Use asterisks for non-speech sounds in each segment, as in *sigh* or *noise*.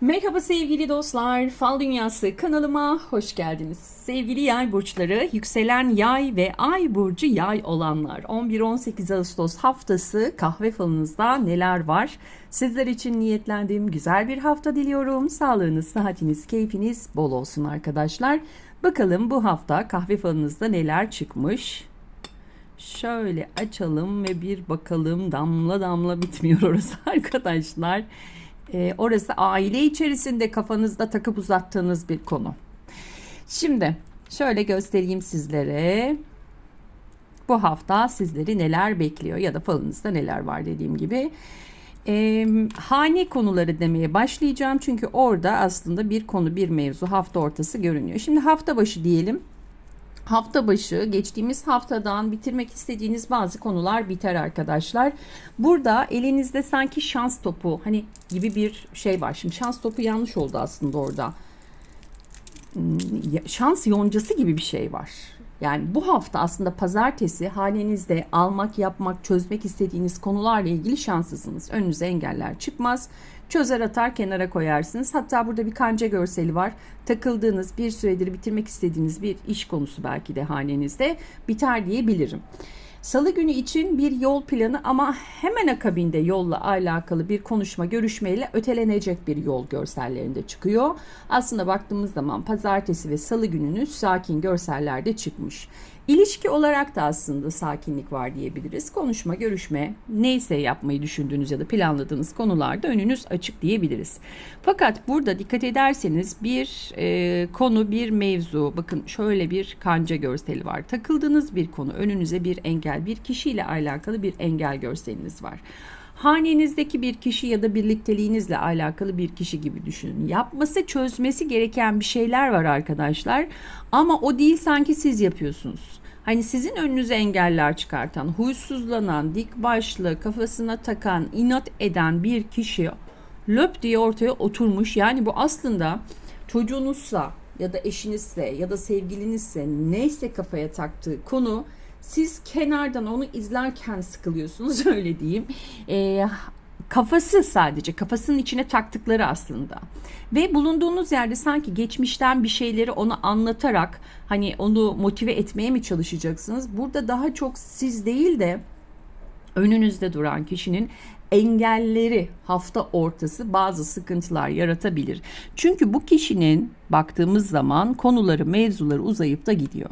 Merhaba sevgili dostlar, Fal Dünyası kanalıma hoş geldiniz. Sevgili yay burçları, yükselen yay ve ay burcu yay olanlar. 11-18 Ağustos haftası kahve falınızda neler var? Sizler için niyetlendiğim güzel bir hafta diliyorum. Sağlığınız, sıhhatiniz, keyfiniz bol olsun arkadaşlar. Bakalım bu hafta kahve falınızda neler çıkmış? Şöyle açalım ve bir bakalım damla damla bitmiyor orası *laughs* arkadaşlar. Ee, orası aile içerisinde kafanızda takıp uzattığınız bir konu. Şimdi şöyle göstereyim sizlere. Bu hafta sizleri neler bekliyor ya da falınızda neler var dediğim gibi. Ee, hane konuları demeye başlayacağım çünkü orada aslında bir konu bir mevzu hafta ortası görünüyor. Şimdi hafta başı diyelim hafta başı geçtiğimiz haftadan bitirmek istediğiniz bazı konular biter arkadaşlar. Burada elinizde sanki şans topu hani gibi bir şey var. Şimdi şans topu yanlış oldu aslında orada. Hmm, şans yoncası gibi bir şey var. Yani bu hafta aslında pazartesi halinizde almak, yapmak, çözmek istediğiniz konularla ilgili şanslısınız. Önünüze engeller çıkmaz. Çözer atar kenara koyarsınız. Hatta burada bir kanca görseli var. Takıldığınız bir süredir bitirmek istediğiniz bir iş konusu belki de hanenizde biter diyebilirim. Salı günü için bir yol planı ama hemen akabinde yolla alakalı bir konuşma görüşmeyle ötelenecek bir yol görsellerinde çıkıyor. Aslında baktığımız zaman pazartesi ve salı gününüz sakin görsellerde çıkmış. İlişki olarak da aslında sakinlik var diyebiliriz. Konuşma, görüşme, neyse yapmayı düşündüğünüz ya da planladığınız konularda önünüz açık diyebiliriz. Fakat burada dikkat ederseniz bir e, konu, bir mevzu, bakın şöyle bir kanca görseli var. Takıldığınız bir konu, önünüze bir engel, bir kişiyle alakalı bir engel görseliniz var. Hanenizdeki bir kişi ya da birlikteliğinizle alakalı bir kişi gibi düşünün. Yapması, çözmesi gereken bir şeyler var arkadaşlar. Ama o değil sanki siz yapıyorsunuz. Hani sizin önünüze engeller çıkartan, huysuzlanan, dik başlı, kafasına takan, inat eden bir kişi löp diye ortaya oturmuş. Yani bu aslında çocuğunuzsa ya da eşinizse ya da sevgilinizse neyse kafaya taktığı konu siz kenardan onu izlerken sıkılıyorsunuz *laughs* öyle diyeyim. E, kafası sadece kafasının içine taktıkları aslında. Ve bulunduğunuz yerde sanki geçmişten bir şeyleri ona anlatarak hani onu motive etmeye mi çalışacaksınız? Burada daha çok siz değil de önünüzde duran kişinin engelleri hafta ortası bazı sıkıntılar yaratabilir. Çünkü bu kişinin baktığımız zaman konuları, mevzuları uzayıp da gidiyor.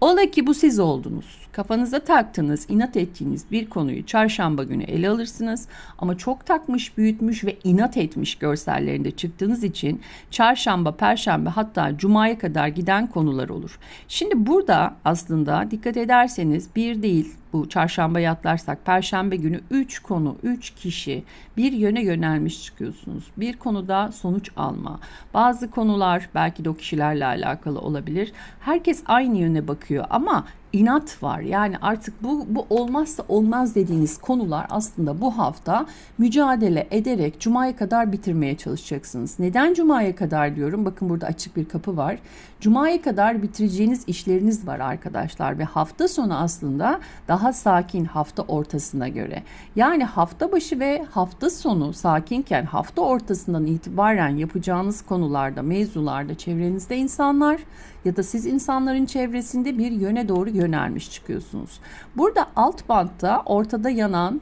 Ola ki bu siz oldunuz. Kafanıza taktığınız, inat ettiğiniz bir konuyu çarşamba günü ele alırsınız. Ama çok takmış, büyütmüş ve inat etmiş görsellerinde çıktığınız için çarşamba, perşembe hatta cumaya kadar giden konular olur. Şimdi burada aslında dikkat ederseniz bir değil bu çarşamba yatlarsak perşembe günü 3 konu, 3 kişi bir yöne yönelmiş çıkıyorsunuz. Bir konuda sonuç alma. Bazı konular belki de o kişilerle alakalı olabilir. Herkes aynı yöne bakıyor ama inat var. Yani artık bu, bu olmazsa olmaz dediğiniz konular aslında bu hafta mücadele ederek Cuma'ya kadar bitirmeye çalışacaksınız. Neden Cuma'ya kadar diyorum? Bakın burada açık bir kapı var. Cuma'ya kadar bitireceğiniz işleriniz var arkadaşlar ve hafta sonu aslında daha sakin hafta ortasına göre. Yani hafta başı ve hafta sonu sakinken hafta ortasından itibaren yapacağınız konularda, mevzularda çevrenizde insanlar ya da siz insanların çevresinde bir yöne doğru yönelmiş çıkıyorsunuz. Burada alt bantta ortada yanan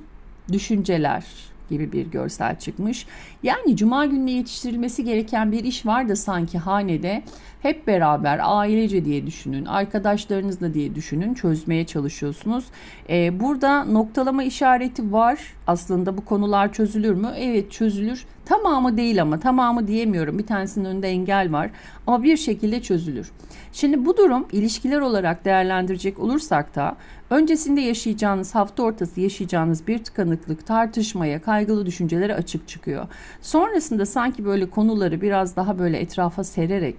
düşünceler, gibi bir görsel çıkmış. Yani cuma gününe yetiştirilmesi gereken bir iş var da sanki hanede hep beraber ailece diye düşünün, arkadaşlarınızla diye düşünün, çözmeye çalışıyorsunuz. Ee, burada noktalama işareti var. Aslında bu konular çözülür mü? Evet çözülür. Tamamı değil ama tamamı diyemiyorum. Bir tanesinin önünde engel var ama bir şekilde çözülür. Şimdi bu durum ilişkiler olarak değerlendirecek olursak da öncesinde yaşayacağınız hafta ortası yaşayacağınız bir tıkanıklık, tartışmaya, kaygılı düşüncelere açık çıkıyor. Sonrasında sanki böyle konuları biraz daha böyle etrafa sererek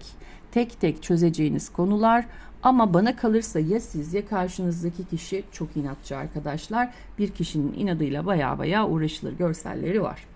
tek tek çözeceğiniz konular ama bana kalırsa ya siz ya karşınızdaki kişi çok inatçı arkadaşlar. Bir kişinin inadıyla baya baya uğraşılır görselleri var.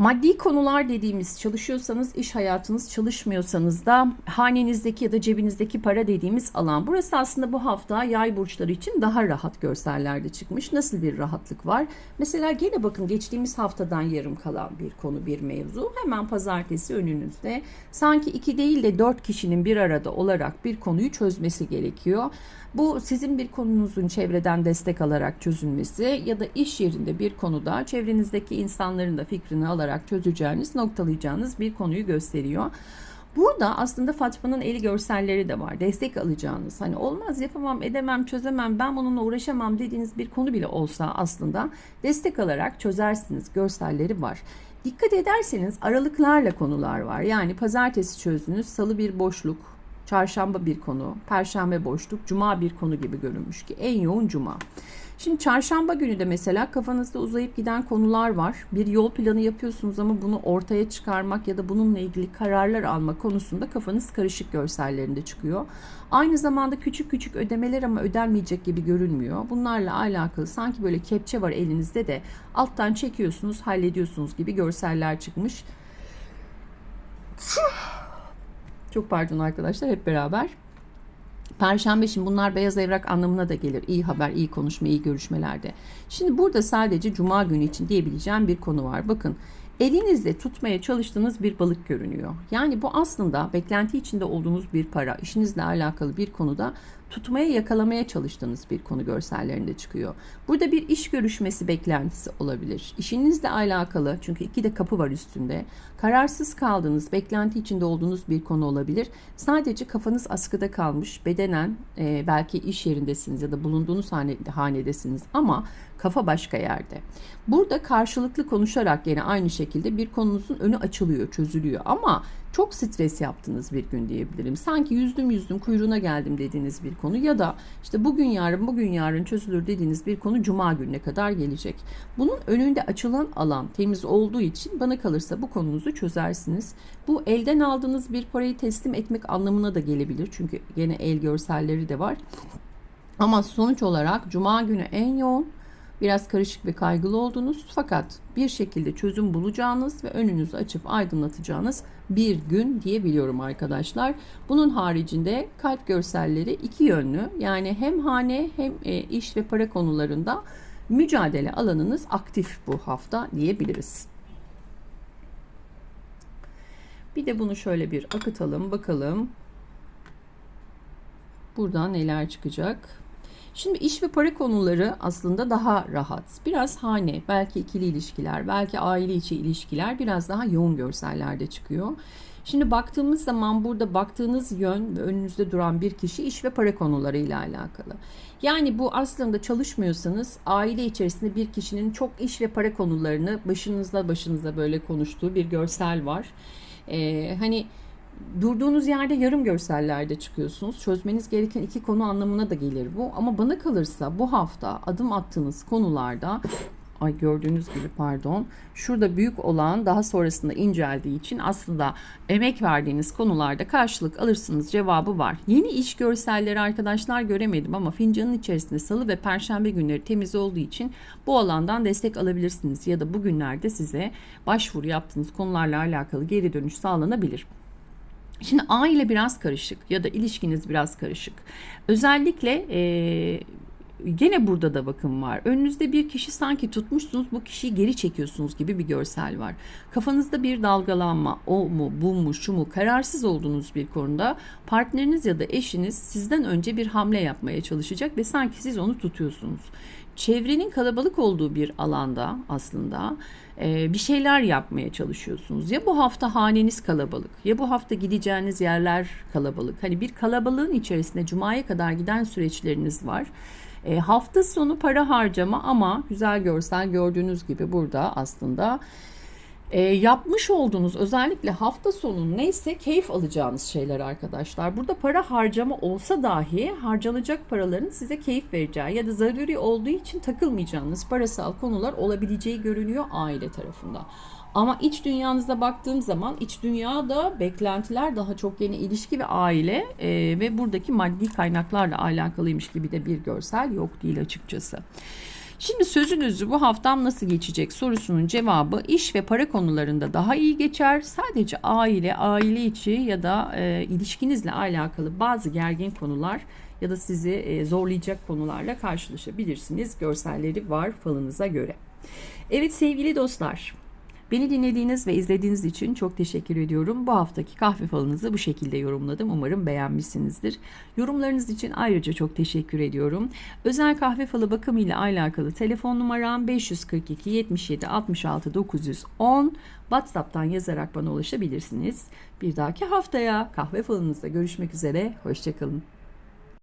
Maddi konular dediğimiz çalışıyorsanız iş hayatınız çalışmıyorsanız da hanenizdeki ya da cebinizdeki para dediğimiz alan. Burası aslında bu hafta yay burçları için daha rahat görsellerde çıkmış. Nasıl bir rahatlık var? Mesela gene bakın geçtiğimiz haftadan yarım kalan bir konu bir mevzu. Hemen pazartesi önünüzde sanki iki değil de dört kişinin bir arada olarak bir konuyu çözmesi gerekiyor. Bu sizin bir konunuzun çevreden destek alarak çözülmesi ya da iş yerinde bir konuda çevrenizdeki insanların da fikrini alarak çözeceğiniz, noktalayacağınız bir konuyu gösteriyor. Burada aslında Fatma'nın eli görselleri de var. Destek alacağınız. Hani olmaz yapamam, edemem, çözemem, ben bununla uğraşamam dediğiniz bir konu bile olsa aslında destek alarak çözersiniz. Görselleri var. Dikkat ederseniz aralıklarla konular var. Yani pazartesi çözdünüz, salı bir boşluk, çarşamba bir konu, perşembe boşluk, cuma bir konu gibi görünmüş ki en yoğun cuma. Şimdi çarşamba günü de mesela kafanızda uzayıp giden konular var. Bir yol planı yapıyorsunuz ama bunu ortaya çıkarmak ya da bununla ilgili kararlar alma konusunda kafanız karışık görsellerinde çıkıyor. Aynı zamanda küçük küçük ödemeler ama ödenmeyecek gibi görünmüyor. Bunlarla alakalı sanki böyle kepçe var elinizde de alttan çekiyorsunuz, hallediyorsunuz gibi görseller çıkmış. Çok pardon arkadaşlar hep beraber. Perşembe şimdi bunlar beyaz evrak anlamına da gelir. İyi haber, iyi konuşma, iyi görüşmelerde. Şimdi burada sadece cuma günü için diyebileceğim bir konu var. Bakın elinizde tutmaya çalıştığınız bir balık görünüyor. Yani bu aslında beklenti içinde olduğunuz bir para, işinizle alakalı bir konuda tutmaya yakalamaya çalıştığınız bir konu görsellerinde çıkıyor. Burada bir iş görüşmesi beklentisi olabilir. İşinizle alakalı çünkü iki de kapı var üstünde. Kararsız kaldığınız, beklenti içinde olduğunuz bir konu olabilir. Sadece kafanız askıda kalmış, bedenen e, belki iş yerindesiniz ya da bulunduğunuz hane, hanedesiniz ama kafa başka yerde. Burada karşılıklı konuşarak yine aynı şekilde bir konunuzun önü açılıyor, çözülüyor ama çok stres yaptığınız bir gün diyebilirim. Sanki yüzdüm yüzdüm kuyruğuna geldim dediğiniz bir konu ya da işte bugün yarın bugün yarın çözülür dediğiniz bir konu cuma gününe kadar gelecek. Bunun önünde açılan alan temiz olduğu için bana kalırsa bu konunuzu çözersiniz. Bu elden aldığınız bir parayı teslim etmek anlamına da gelebilir. Çünkü gene el görselleri de var. Ama sonuç olarak cuma günü en yoğun Biraz karışık ve kaygılı oldunuz fakat bir şekilde çözüm bulacağınız ve önünüzü açıp aydınlatacağınız bir gün diyebiliyorum arkadaşlar. Bunun haricinde kalp görselleri iki yönlü yani hem hane hem e, iş ve para konularında mücadele alanınız aktif bu hafta diyebiliriz. Bir de bunu şöyle bir akıtalım bakalım. Buradan neler çıkacak? Şimdi iş ve para konuları aslında daha rahat. Biraz hane, belki ikili ilişkiler, belki aile içi ilişkiler biraz daha yoğun görsellerde çıkıyor. Şimdi baktığımız zaman burada baktığınız yön ve önünüzde duran bir kişi iş ve para konularıyla alakalı. Yani bu aslında çalışmıyorsanız aile içerisinde bir kişinin çok iş ve para konularını başınızda başınıza böyle konuştuğu bir görsel var. Ee, hani durduğunuz yerde yarım görsellerde çıkıyorsunuz. Çözmeniz gereken iki konu anlamına da gelir bu. Ama bana kalırsa bu hafta adım attığınız konularda ay gördüğünüz gibi pardon şurada büyük olan daha sonrasında inceldiği için aslında emek verdiğiniz konularda karşılık alırsınız cevabı var. Yeni iş görselleri arkadaşlar göremedim ama fincanın içerisinde salı ve perşembe günleri temiz olduğu için bu alandan destek alabilirsiniz ya da bugünlerde size başvuru yaptığınız konularla alakalı geri dönüş sağlanabilir. Şimdi aile biraz karışık ya da ilişkiniz biraz karışık. Özellikle e, gene burada da bakım var. Önünüzde bir kişi sanki tutmuşsunuz bu kişiyi geri çekiyorsunuz gibi bir görsel var. Kafanızda bir dalgalanma o mu bu mu şu mu kararsız olduğunuz bir konuda partneriniz ya da eşiniz sizden önce bir hamle yapmaya çalışacak ve sanki siz onu tutuyorsunuz. Çevrenin kalabalık olduğu bir alanda aslında bir şeyler yapmaya çalışıyorsunuz. Ya bu hafta haneniz kalabalık ya bu hafta gideceğiniz yerler kalabalık. Hani bir kalabalığın içerisinde cumaya kadar giden süreçleriniz var. E, hafta sonu para harcama ama güzel görsel gördüğünüz gibi burada aslında e, yapmış olduğunuz özellikle hafta sonu neyse keyif alacağınız şeyler arkadaşlar. Burada para harcama olsa dahi harcanacak paraların size keyif vereceği ya da zaruri olduğu için takılmayacağınız parasal konular olabileceği görünüyor aile tarafında. Ama iç dünyanıza baktığım zaman iç dünyada beklentiler daha çok yeni ilişki ve aile e, ve buradaki maddi kaynaklarla alakalıymış gibi de bir görsel yok değil açıkçası. Şimdi sözünüzü bu haftam nasıl geçecek sorusunun cevabı iş ve para konularında daha iyi geçer. Sadece aile, aile içi ya da e, ilişkinizle alakalı bazı gergin konular ya da sizi e, zorlayacak konularla karşılaşabilirsiniz. Görselleri var falınıza göre. Evet sevgili dostlar, Beni dinlediğiniz ve izlediğiniz için çok teşekkür ediyorum. Bu haftaki kahve falınızı bu şekilde yorumladım. Umarım beğenmişsinizdir. Yorumlarınız için ayrıca çok teşekkür ediyorum. Özel kahve falı bakımı ile alakalı telefon numaram 542 77 66 910. WhatsApp'tan yazarak bana ulaşabilirsiniz. Bir dahaki haftaya kahve falınızda görüşmek üzere. Hoşçakalın.